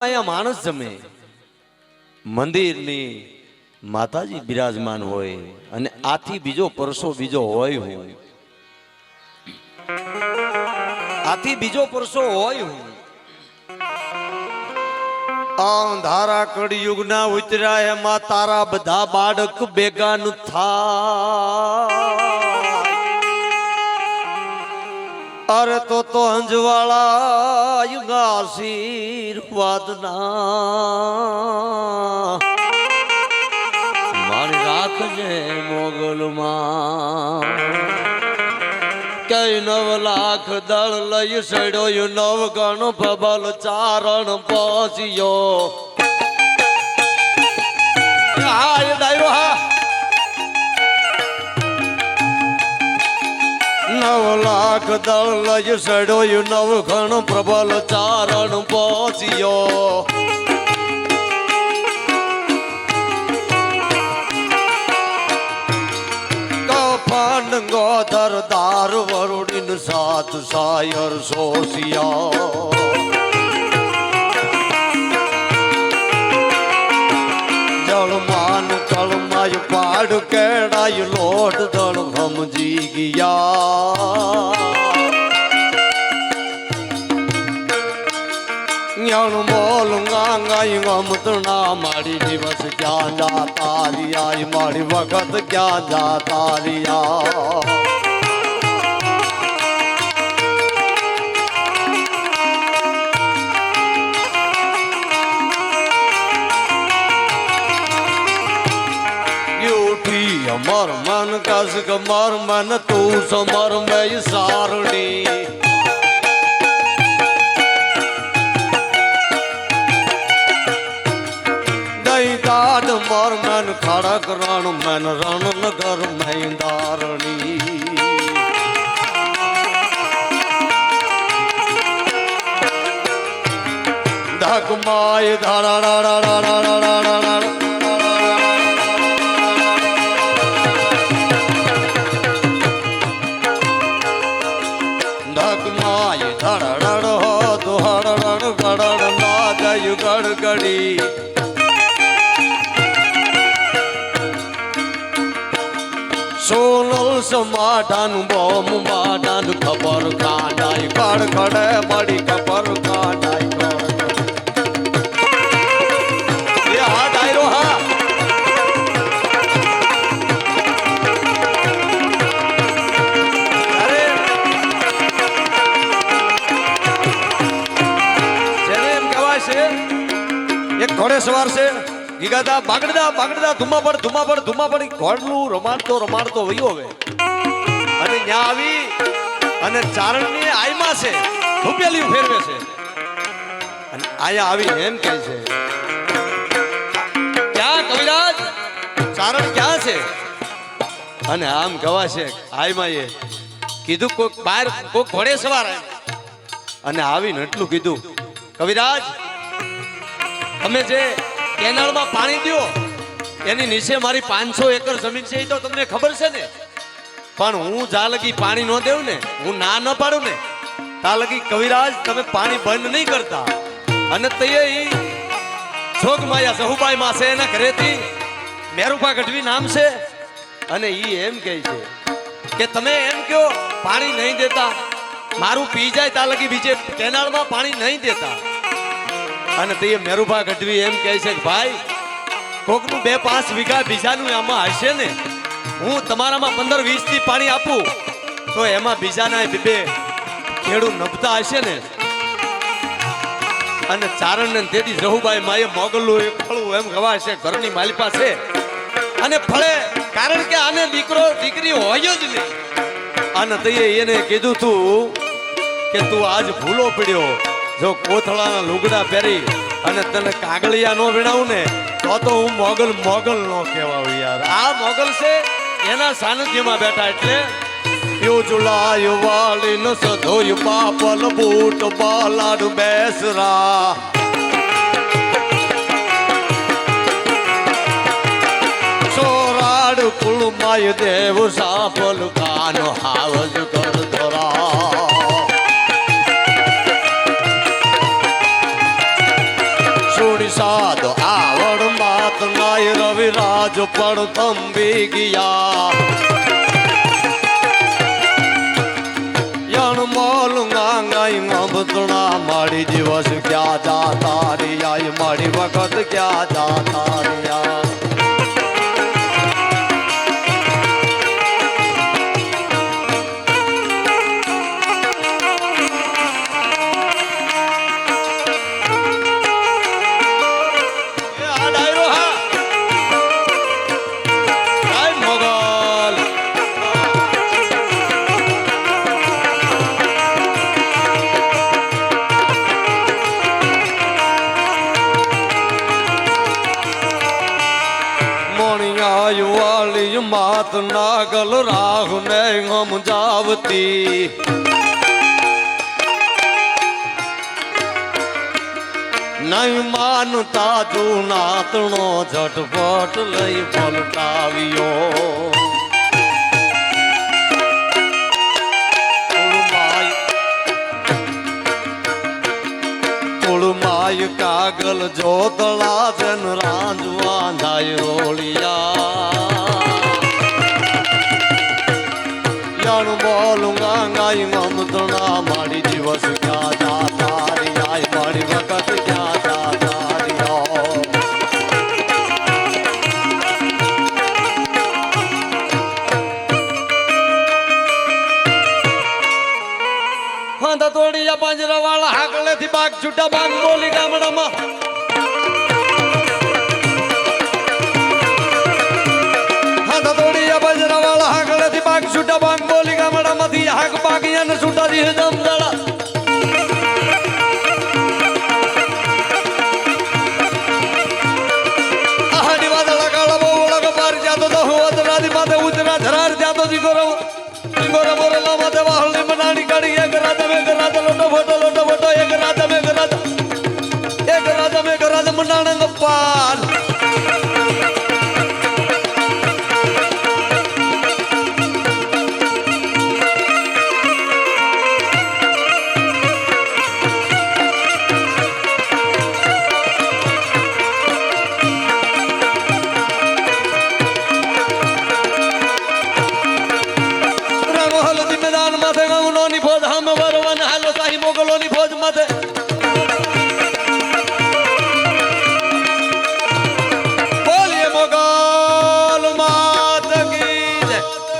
અહીંયા માણસ જમે. મંદિરની માતાજી બિરાજમાન હોય અને આથી બીજો પરસો બીજો હોય હું. આથી બીજો પરસો હોય હું. અંધારા કળિયુગના ઉતર્યા એમાં તારા બધા બાળક બેગાનું થાય અરે તો તો અંજવાળા આશીર્વાદના મારી રાખજે મોગલમાં કઈ નવ લાખ દળ લઈ સડ્યો, નવ ગણ પ્રબલ ચારણ પહોંચ્યો હા એ ડાયરો હા. નવ લાખ દળ લઈ સડોયું નવ ઘણ પ્રબલ ચારણ પહોંચ્યો કફન ગોધર દાર વરુડીન સાત સાયર સોસિયા જળમાન કળમાય પાડ કેડાય લોટ દળ સમજી ગયા. ஞான મોલુંગાંગાઈ ગમતના મારી દિવસ ક્યાં જાતા રિયાઈ? મારી વખત ક્યાં જાતા રિયા? મર મન કસ મર મન તું સમર મય સારણી. મેન ખાડા કરાણ મેન રણ નગર મૈંદારણી. ધગમાય ધારા ડાડા ડાડા ડાડા ડાડા ગડી દોષ માઢાનું બોમ માઢાનું ખબર કાઢાય કડકડે મળી ખબર કાઢાય એક ઘોડે સવાર છે ગીગાદા બાગડદા બાગડદા ધુમા પડ. ધુમા પડ ધુમા પડી ઘોડલું રમાડતો રમાડતો વયો હવે ત્યાં આવી અને ચારણની આયમાં છે. ભૂપેલી ફેરવે છે. અને આયા આવી એમ કહે છે. ક્યાં કવિરાજ? ચારણ ક્યાં છે? અને આમ કહેવાય છે આયમાં એ કીધું કોઈક બહાર કોઈક ઘોડે સવાર. અને આવીને એટલું કીધું કવિરાજ તમે જે કેનાલમાં પાણી દો એની નીચે મારી પાંચસો એકર જમીન છે એ તો તમને ખબર છે ને? પણ હું જા લગી પાણી ન દેવું ને, હું ના ન પાડું ને તા લગી કવિરાજ તમે પાણી બંધ નહીં કરતા. અને તે ઈ જોગમાયા સહુબાઈ માં છે એના ઘરેથી મેરુપા ગઢવી નામ છે. અને ઈ એમ કહે છે કે તમે એમ કહો, પાણી નહીં દેતા, મારું પી જાય તા લગી બીજે કેનાળમાં પાણી નહીં દેતા. અને તે મેરુભા ગઢવી એમ કહે છે કે, ભાઈ, કોકનું બે પાંચ વીઘા બીજાનું આમાં હશે ને હું તમારામાં પંદર વીસથી પાણી આપું, તો એમાં બીજાના બે ખેડૂત નભતા હશે ને. અને ચારણ ને તેથી જહુભાઈ માએ મોગલું એક ફળું એમ ગવાશે ઘરની માલિપા છે. અને ફળે, કારણ કે આને દીકરો, દીકરી હોય જ નહીં. અને તઈએ એને કીધું તું કે તું આજ ભૂલો પડ્યો. જો કોથળાના લુગડા પહેરી અને તને કાગળિયા નો વીણાવું ને, તો તો હું મોગલ મોગલ નો કહેવાઉં યાર. આ મોગલ છે એના સાનિધ્યમાં બેઠા એટલે યો જુલાય વાળી ન સધોય પાપલ બૂટ બાલાડ બેસરા. સોરાડ કુળમાય દેવ સાપલ કાનો હાવજ કર ધરા. રવિરાજ પણ તંબી ગયા યણ મોલ ગાંગાઈ મબતણા મારી દિવસ ક્યાં જાતા રિયા મારી વખત ક્યાં જાતા રિયા યુવાલી નાગલ રાહુ ને હમ જાવતી. નહીં માનતા તું નાતણો ઝટપટ લઈ પલટાવ્યો. માય કાગલ જોતળા જન રાંજવા જાય રોળિયા. યણ ગાય મમતણા મારી દિવસ ક્યાં તારી આય મારી વખત ક્યાં તોડિયા પાંજરા વાળા હાકલેથી બાગ છૂટા બાગ બોલી ગામડામાં છૂટા બાગ. ગામડામાંથી હાક બાગ યાને છૂટા દી જમદાડા આહાડી વાદળા કાળા બહુ ઓળખ પાર જાતો તો હું અતરાદી માથે ઉતરા ધરાર જાતો દીકરો દીકરો મોરલા માથે વાહળી મેદાન માથે ગૌનોની ફોજ હમ વરવન હાલો સાહી મોગલોની ફોજ માથે.